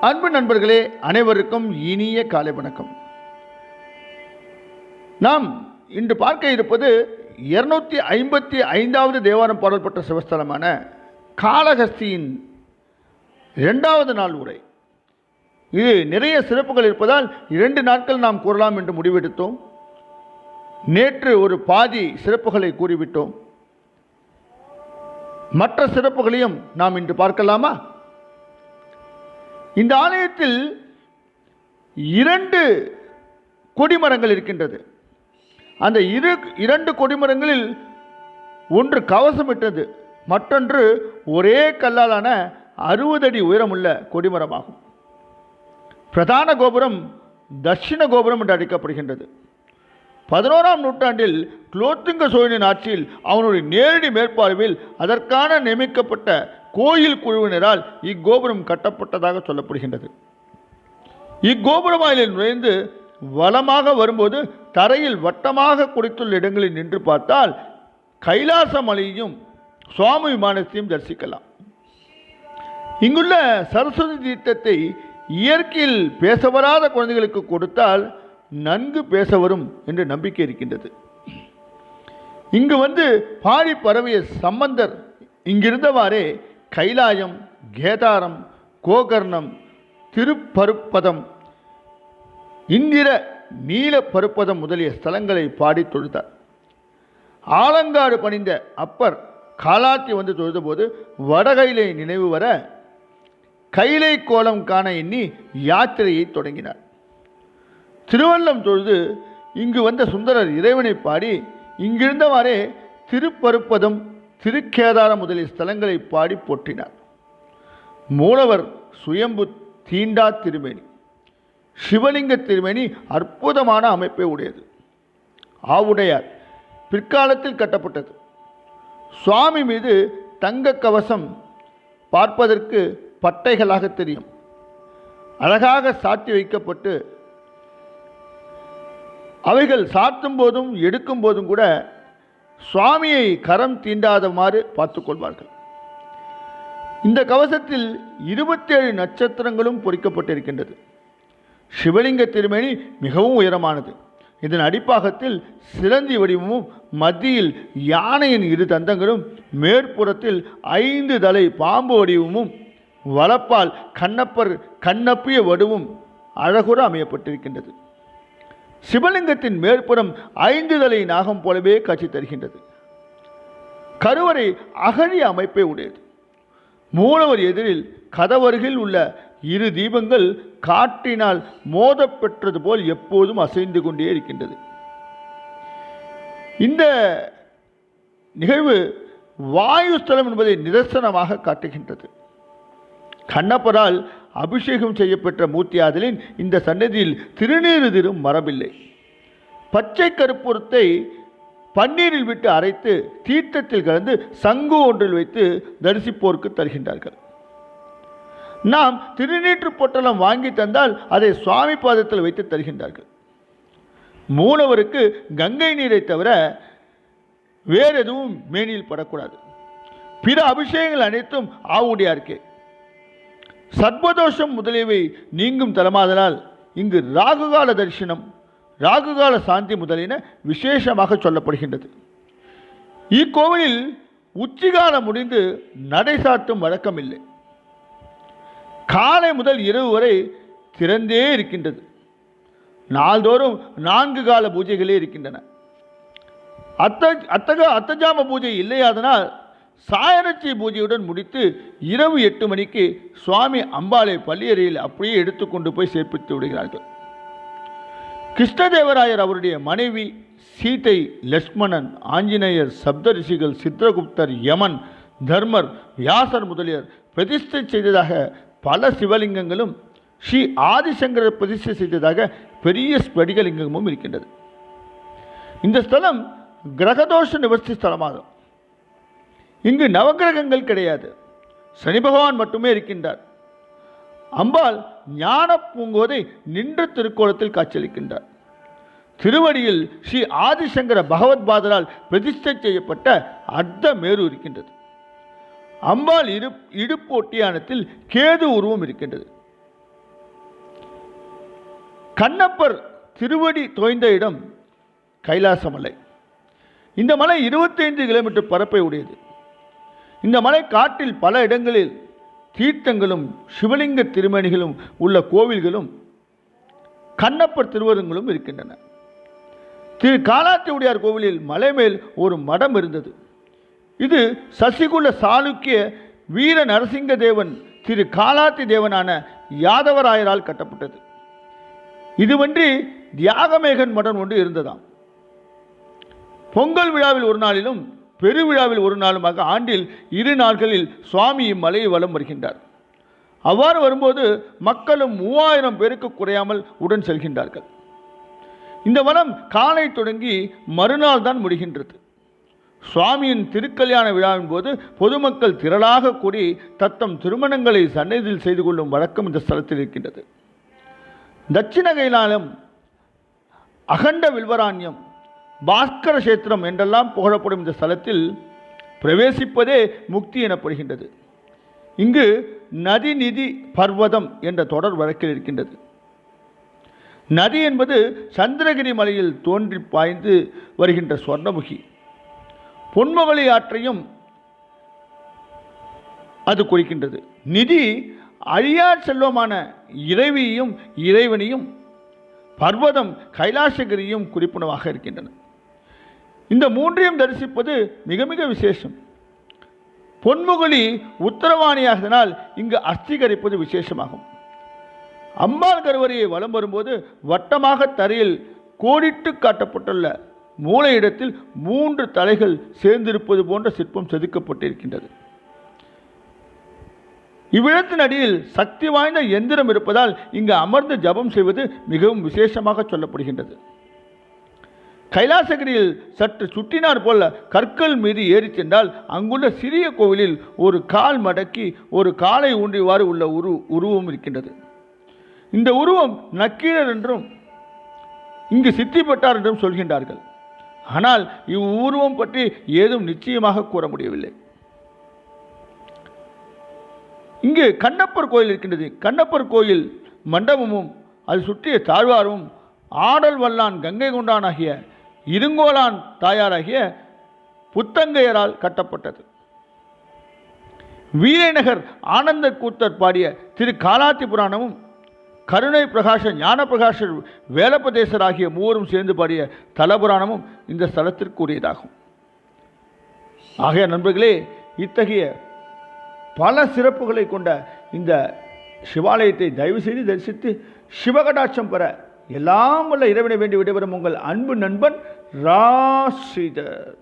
அன்பு நண்பர்களே அனைவருக்கும் இனிய காலை வணக்கம். நாம் இன்று பார்க்க இருப்பது இருநூத்தி ஐம்பத்தி ஐந்தாவது தேவாரம் பாடல்பட்ட சிவஸ்தலமான காளஹஸ்தியின் இரண்டாவது நாள் உரை. இது நிறைய சிறப்புகள் இருப்பதால் இரண்டு நாட்கள் நாம் கூறலாம் என்று முடிவெடுத்தோம். நேற்று ஒரு பாதி சிறப்புகளை கூறிவிட்டோம். மற்ற சிறப்புகளையும் நாம் இன்று பார்க்கலாமா? இந்த ஆலயத்தில் இரண்டு கொடிமரங்கள் இருக்கின்றது. அந்த இரு இரண்டு கொடிமரங்களில் ஒன்று கவசமிட்டது மற்றொன்று ஒரே கல்லாலான அறுபது அடி உயரமுள்ள கொடிமரமாகும். பிரதான கோபுரம் தட்சிண கோபுரம் என்று அழைக்கப்படுகின்றது. பதினோராம் நூற்றாண்டில் குலோத்துங்க சோழனின் ஆட்சியில் அவனுடைய நேரடி மேற்பார்வையில் அதற்கான நியமிக்கப்பட்ட கோயில் குழுவினரால் இக்கோபுரம் கட்டப்பட்டதாக சொல்லப்படுகின்றது. இக்கோபுர வாயிலில் நுழைந்து வளமாக வரும்போது தரையில் வட்டமாக குடித்துள்ள இடங்களில் நின்று பார்த்தால் கைலாச மலையையும் சுவாமி விமானத்தையும் தரிசிக்கலாம். இங்குள்ள சரஸ்வதி தீர்த்தத்தை இயற்கையில் பேச வராத குழந்தைகளுக்கு கொடுத்தால் நன்கு பேச வரும் என்று நம்பிக்கை இருக்கின்றது. இங்கு வந்து பாடி பரவிய சம்பந்தர் இங்கிருந்தவாறே கைலாயம் கேதாரம் கோகர்ணம் திருப்பருப்பதம் இந்திர நீல பருப்பதம் முதலிய ஸ்தலங்களை பாடி தொழுதார். ஆலங்காடு பணிந்த அப்பர் காலாத்தி வந்து தொழுதபோது வடகையிலை நினைவு வர கைலை கோலம் காண எண்ணி யாத்திரையை தொடங்கினார். திருவள்ளம் தொழுது இங்கு வந்த சுந்தரர் இறைவனை பாடி இங்கிருந்தவாறே திருப்பருப்பதம் திருக்கேதாரம் முதலிய ஸ்தலங்களை பாடி போற்றினார். மூலவர் சுயம்பு தீண்டா திருமேனி. சிவலிங்க திருமேனி அற்புதமான அமைப்பை உடையது. ஆவுடையார் பிற்காலத்தில் கட்டப்பட்டது. சுவாமி மீது தங்க கவசம் பார்ப்பதற்கு பட்டைகளாக தெரியும். அழகாக சாத்தி வைக்கப்பட்டு அவைகள் சாத்தும் போதும் எடுக்கும் போதும் கூட சுவாமியை கரம் தீண்டாதமாறு பார்த்து கொள்வார்கள் இந்த கவசத்தில் இருபத்தேழு நட்சத்திரங்களும் பொறிக்கப்பட்டிருக்கின்றது. சிவலிங்க திருமேனி மிகவும் உயரமானது. இதன் அடிப்பாகத்தில் சிலந்தி வடிவமும் மத்தியில் யானையின் இரு தந்தங்களும் மேற்புறத்தில் ஐந்து தலை பாம்பு வடிவமும் வளப்பால் கண்ணப்பர் கண்ணப்பிய வடிவும் அழகுற அமையப்பட்டிருக்கின்றது. சிவலிங்கத்தின் மேற்புறம் ஐந்து தலை நாகம் போலவே காட்சி தருகின்றது. கருவறை அகழி அமைப்பை உடையது. மூலவர் எதிரில் கதவருகில் உள்ள இரு தீபங்கள் காற்றினால் மோதப்பெற்றது போல் எப்போதும் அசைந்து கொண்டே இருக்கின்றது. இந்த நிகழ்வு வாயு ஸ்தலம் என்பதை நிதர்சனமாக காட்டுகின்றது. கண்ணப்பரால் அபிஷேகம் செய்யப்பெற்ற மூர்த்தியாதலின் இந்த சன்னதியில் திருநீறு திரும் மரபில்லை. பச்சை கருப்புரத்தை பன்னீரில் விட்டு அரைத்து தீர்த்தத்தில் கலந்து சங்கு ஒன்றில் வைத்து தரிசிப்போருக்கு தருகின்றார்கள். நாம் திருநீற்று பொட்டலம் வாங்கி தந்தால் அதை சுவாமி பாதத்தில் வைத்து தருகின்றார்கள். மூலவருக்கு கங்கை நீரை தவிர வேறு எதுவும் மேனியில் படக்கூடாது. பிற அபிஷேகங்கள் அனைத்தும் ஆவுடையாருக்கே. சர்வதோஷம் முதலியவை நீங்கும் தலமாதலால் இங்கு ராகுகால தரிசனம் ராகுகால சாந்தி முதலின விசேஷமாக சொல்லப்படுகின்றது. இக்கோவிலில் உச்சிகாலம் முடிந்து நடை சாட்டும் வழக்கம் இல்லை காலை முதல் இரவு வரை திறந்தே இருக்கின்றது. நாள்தோறும் நான்கு கால பூஜைகளே இருக்கின்றன. அத்த அத்தக அத்தஜாம பூஜை இல்லையாதனால் சாயரட்சி பூஜையுடன் முடித்து இரவு எட்டு மணிக்கு சுவாமி அம்பாளை பள்ளியறையில் அப்படியே எடுத்துக்கொண்டு போய் சேர்ப்பித்து விடுகிறார்கள். கிருஷ்ணதேவராயர் அவருடைய மனைவி சீதை லக்ஷ்மணன் ஆஞ்சநேயர் சப்தரிஷிகள் சித்ரகுப்தர் யமன் தர்மர் வியாசர் முதலியர் பிரதிஷ்டை செய்ததாக பல சிவலிங்கங்களும் ஸ்ரீ ஆதிசங்கரர் பிரதிஷ்டை செய்ததாக பெரிய ஸ்படிகலிங்கமும் இருக்கின்றது. இந்த ஸ்தலம் கிரகதோஷ நிவர்த்தி ஸ்தலமாகும். இங்கு நவக்கிரகங்கள் கிடையாது. சனி பகவான் மட்டுமே இருக்கின்றார். அம்பாள் ஞான பூங்கோதை நின்ற திருக்கோலத்தில் காட்சியளிக்கின்றார். திருவடியில் ஸ்ரீ ஆதிசங்கர பகவத் பாதரால் பிரதிஷ்டை செய்யப்பட்ட அர்த்த மேரு இருக்கின்றது. அம்பாள் இரு இடுப்பு ஒட்டியானத்தில் கேது உருவம் இருக்கின்றது. கண்ணப்பர் திருவடி தோய்ந்த இடம் கைலாசமலை. இந்த மலை 25 கிலோமீட்டர் பரப்பை உடையது. இந்த மலை காட்டில் பல இடங்களில் தீர்த்தங்களும் சிவலிங்க திருமணிகளும் உள்ள கோவில்களும் கண்ணப்பர் திருவருங்களும் இருக்கின்றன. திரு காலாத்தியுடையார் கோவிலில் மலை மேல் ஒரு மடம் இருந்தது. இது சசிகுல சாளுக்கிய வீர நரசிங்க தேவன் திரு காலாத்தி தேவனான யாதவராயரால் கட்டப்பட்டது. இதுவன்றி தியாகமேகன் மடம் ஒன்று இருந்ததாம். பொங்கல் விழாவில் ஒரு நாளிலும் பெருவிழாவில் ஒரு நாளுமாக ஆண்டில் இரு நாட்களில் சுவாமி இம்மலையை வலம் வருகின்றார். அவ்வாறு வரும்போது மக்களும் மூவாயிரம் பேருக்கு குறையாமல் உடன் செல்கின்றார்கள். இந்த வனம் காலை தொடங்கி மறுநாள் தான் முடிகின்றது. சுவாமியின் திருக்கல்யாண விழாவின் போது பொதுமக்கள் திரளாக கூடி தத்தம் திருமணங்களை சன்னதியில் செய்து கொள்ளும் வழக்கம் இந்த ஸ்தலத்தில் இருக்கின்றது. தட்சிண கைலாலம் அகண்ட வில்வராண்யம் பாஸ்கர சேத்திரம் என்றெல்லாம் புகழப்படும் இந்த ஸ்தலத்தில் பிரவேசிப்பதே முக்தி எனப்படுகின்றது. இங்கு நதி நிதி பர்வதம் என்ற தொடர் வழக்கில் இருக்கின்றது. நதி என்பது சந்திரகிரி மலையில் தோன்றி பாய்ந்து வருகின்ற சொர்ணமுகி. பொன்மவளி ஆற்றையும் அது குறிக்கின்றது. நிதி அழியா செல்வமான இறைவியையும் இறைவனையும் பர்வதம் கைலாசகிரியும் குறிப்புணவாக இருக்கின்றன. இந்த மூன்றையும் தரிசிப்பது மிக மிக விசேஷம். பொன்முகலி உத்தரவாணியாகதனால் இங்கு அஸ்திகரிப்பது விசேஷமாகும். அம்பாள் கருவறையை வலம் வரும்போது வட்டமாக தரையில் கோடிட்டு காட்டப்பட்டுள்ள மூலை இடத்தில் மூன்று தலைகள் சேர்ந்திருப்பது போன்ற சிற்பம் செதுக்கப்பட்டிருக்கின்றது. இவ்விடத்தின் அடியில் சக்தி வாய்ந்த எந்திரம் இருப்பதால் இங்கு அமர்ந்து ஜபம் செய்வது மிகவும் விசேஷமாக சொல்லப்படுகின்றது. கைலாசகிரியில் சற்று சுட்டினார் போல கற்கள் மீது ஏறி சென்றால் அங்குள்ள சிறிய கோவிலில் ஒரு கால் மடக்கி ஒரு காலை ஊன்றிவாறு உள்ள உரு உருவம் இருக்கின்றது. இந்த உருவம் நக்கீரர் என்றும் இங்கு சித்திப்பட்டார் என்றும் சொல்கின்றார்கள். ஆனால் இவ்வுருவம் பற்றி ஏதும் நிச்சயமாக கூற முடியவில்லை. இங்கு கண்ணப்பர் கோயில் இருக்கின்றது. கண்ணப்பர் கோயில் மண்டபமும் அது சுற்றிய தாழ்வாரும் ஆடல் வல்லான் கங்கை கொண்டான் ஆகிய இருங்கோலான் தாயாராகிய புத்தங்கையரால் கட்டப்பட்டது. வீரநகர் ஆனந்த கூத்தர் பாடிய திரு காலாத்தி புராணமும் கருணை பிரகாஷ ஞான பிரகாஷர் வேலப்பதேசர் ஆகிய மூவரும் சேர்ந்து பாடிய தலபுராணமும் இந்த ஸ்தலத்திற்குரியதாகும். ஆகைய நண்பர்களே இத்தகைய பல சிறப்புகளை கொண்ட இந்த சிவாலயத்தை தயவு செய்து தரிசித்து சிவகடாட்சம் பெற எல்லாம் வல்ல இறைவனை வேண்டி விடைபெறும் உங்கள் அன்பு நண்பன் ராசிதர்.